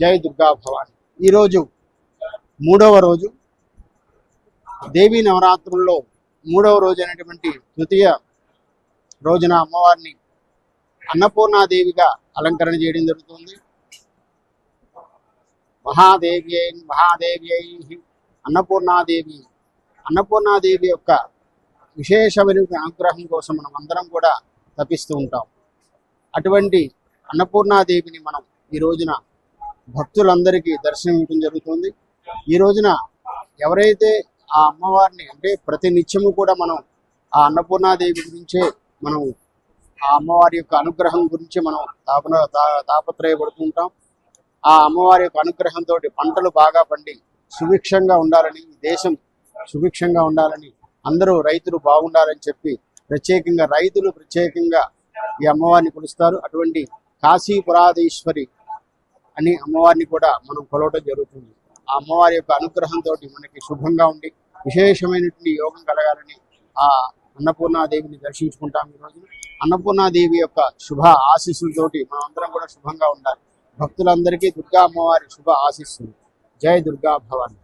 జై దుర్గా భవాని. ఈరోజు మూడవ రోజు. దేవీ నవరాత్రుల్లో మూడవ రోజు అయినటువంటి తృతీయ రోజున అమ్మవారిని అన్నపూర్ణాదేవిగా అలంకరణ చేయడం జరుగుతుంది. మహాదేవి అయి మహాదేవి అయి అన్నపూర్ణాదేవి. అన్నపూర్ణాదేవి యొక్క విశేషమైన అనుగ్రహం కోసం మనం అందరం కూడా తపిస్తూ ఉంటాం. అటువంటి అన్నపూర్ణాదేవిని మనం ఈ రోజున భక్తులందరికీ దర్శనం ఇవ్వడం జరుగుతుంది. ఈ రోజున ఎవరైతే ఆ అమ్మవారిని అంటే ప్రతి నిత్యము కూడా మనం ఆ అన్నపూర్ణాదేవి గురించే మనం ఆ అమ్మవారి యొక్క అనుగ్రహం గురించి మనం తాపన తాపత్రయపడుతుంటాం ఆ అమ్మవారి యొక్క అనుగ్రహంతో పంటలు బాగా పండి సుభిక్షంగా ఉండాలని ఈ దేశం సుభిక్షంగా ఉండాలని అందరూ రైతులు బాగుండాలని చెప్పి ప్రత్యేకంగా రైతులు ప్రత్యేకంగా ఈ అమ్మవారిని కొలుస్తారు అటువంటి కాశీ పురాధీశ్వరి అని అమ్మవారిని కూడా మనం కొలవడం జరుగుతుంది. ఆ అమ్మవారి యొక్క అనుగ్రహంతో మనకి శుభంగా ఉండి విశేషమైనటువంటి యోగం కలగాలని ఆ అన్నపూర్ణాదేవిని దర్శించుకుంటాం ఈరోజు అన్నపూర్ణాదేవి యొక్క శుభ ఆశీస్సులతోటి మనందరం అందరం కూడా శుభంగా ఉండాలి. భక్తులందరికీ దుర్గా అమ్మవారి శుభ ఆశీస్సులు. జై దుర్గా భవాని.